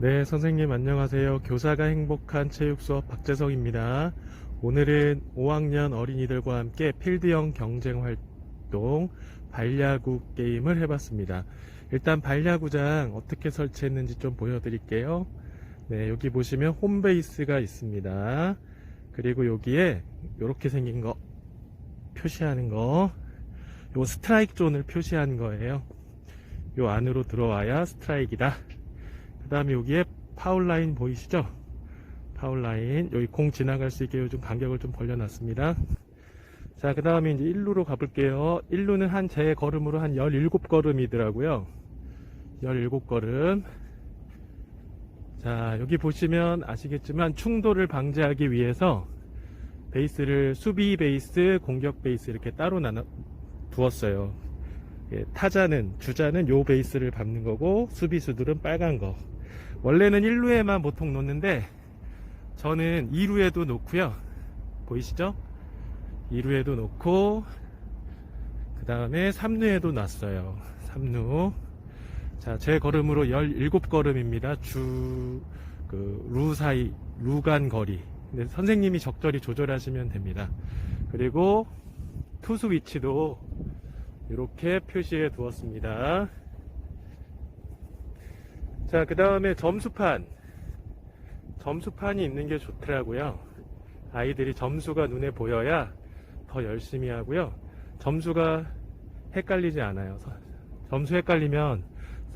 네, 선생님 안녕하세요. 교사가 행복한 체육 수업 박재성입니다. 오늘은 5학년 어린이들과 함께 필드형 경쟁 활동 발야구 게임을 해봤습니다. 일단 발야구장 어떻게 설치했는지 좀 보여드릴게요. 네, 여기 보시면 홈베이스가 있습니다. 그리고 여기에 이렇게 생긴 거 표시하는 거, 요 스트라이크 존을 표시한 거예요. 요 안으로 들어와야 스트라이크이다. 그 다음에 여기에 파울라인 보이시죠? 파울라인 여기 공 지나갈 수 있게 요즘 간격을 좀 벌려놨습니다. 자, 그 다음에 이제 1루로 가볼게요. 1루는 한 제 걸음으로 한 17걸음이더라고요. 17걸음. 자, 여기 보시면 아시겠지만 충돌을 방지하기 위해서 베이스를 수비 베이스, 공격 베이스 이렇게 따로 나눠 두었어요. 예, 타자는 주자는 요 베이스를 밟는 거고 수비수들은 빨간 거. 원래는 1루에만 보통 놓는데 저는 2루에도 놓고요. 보이시죠? 2루에도 놓고 그 다음에 3루에도 놨어요. 3루. 자, 제 걸음으로 17걸음입니다. 주, 그, 루 사이, 루간 거리. 근데 선생님이 적절히 조절하시면 됩니다. 그리고 투수 위치도 이렇게 표시해 두었습니다. 자, 그 다음에 점수판. 점수판이 있는 게 좋더라고요. 아이들이 점수가 눈에 보여야 더 열심히 하고요. 점수가 헷갈리지 않아요. 서- 점수 헷갈리면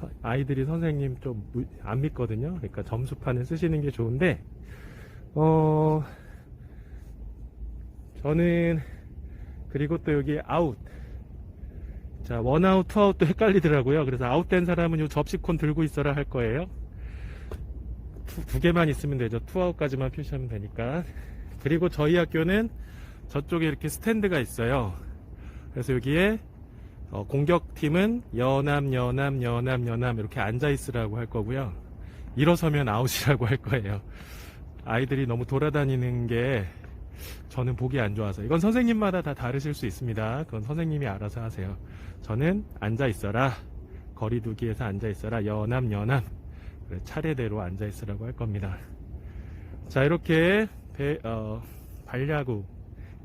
서- 아이들이 선생님 좀 안 믿거든요. 그러니까 점수판을 쓰시는 게 좋은데, 어, 저는, 그리고 또 여기 아웃. 자, 원아웃, 투아웃도 헷갈리더라고요. 그래서 아웃된 사람은 요 접시콘 들고 있어라 할 거예요. 두, 두 개만 있으면 되죠. 투아웃까지만 표시하면 되니까. 그리고 저희 학교는 저쪽에 이렇게 스탠드가 있어요. 그래서 여기에 어, 공격팀은 연암, 연암, 연암, 연암 이렇게 앉아 있으라고 할 거고요. 일어서면 아웃이라고 할 거예요. 아이들이 너무 돌아다니는 게 저는 보기 안 좋아서 이건 선생님마다 다 다르실 수 있습니다. 그건 선생님이 알아서 하세요. 저는 앉아 있어라. 거리두기에서 앉아 있어라. 연암, 연암. 차례대로 앉아 있으라고 할 겁니다. 자, 이렇게 배- 어, 발야구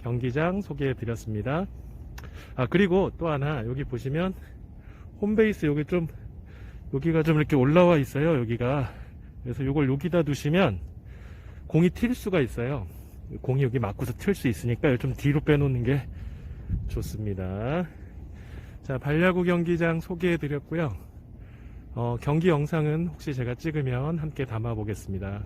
경기장 소개해 드렸습니다. 아, 그리고 또 하나, 여기 보시면, 홈베이스 여기 좀, 여기가 좀 이렇게 올라와 있어요, 여기가. 그래서 이걸 여기다 두시면, 공이 튈 수가 있어요. 공이 여기 맞고서 틀 수 있으니까 좀 뒤로 빼놓는 게 좋습니다. 자, 발야구 경기장 소개해 드렸고요. 어, 경기 영상은 혹시 제가 찍으면 함께 담아 보겠습니다.